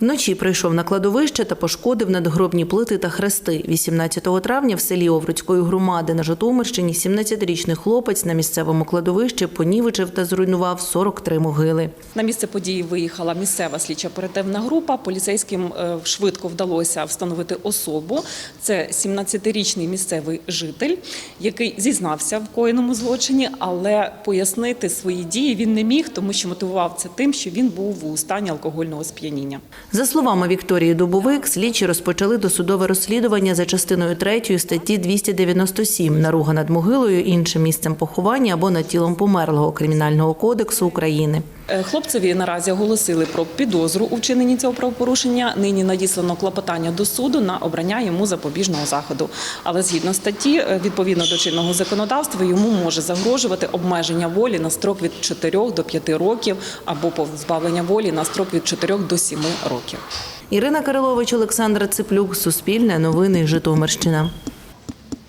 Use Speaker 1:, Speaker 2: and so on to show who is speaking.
Speaker 1: Вночі прийшов на кладовище та пошкодив надгробні плити та хрести. 18 травня в селі Овруцької громади на Житомирщині 17-річний хлопець на місцевому кладовищі понівечив та зруйнував 43 могили.
Speaker 2: На місце події виїхала місцева слідчо-оперативна група. Поліцейським е, швидко вдалося встановити особу. Це 17-річний місцевий житель, який зізнався в коєному злочині, але пояснити свої дії він не міг, тому що мотивував це тим, що він був у стані алкогольного сп'яніння.
Speaker 1: За словами Вікторії Дубовик, слідчі розпочали досудове розслідування за частиною 3 статті 297 «Наруга над могилою, іншим місцем поховання або над тілом померлого Кримінального кодексу України.
Speaker 2: Е, Хлопцеві наразі оголосили про підозру у вчиненні цього правопорушення. Нині надіслано клопотання до суду на обрання йому запобіжного заходу. Але згідно статті, е, відповідно до чинного законодавства, йому може загрожувати обмеження волі на строк від 4 до 5 років або позбавлення волі на строк від 4 до 7 років.
Speaker 1: Ірина Кирилович, Олександра Циплюк, Суспільне новини, Житомирщина.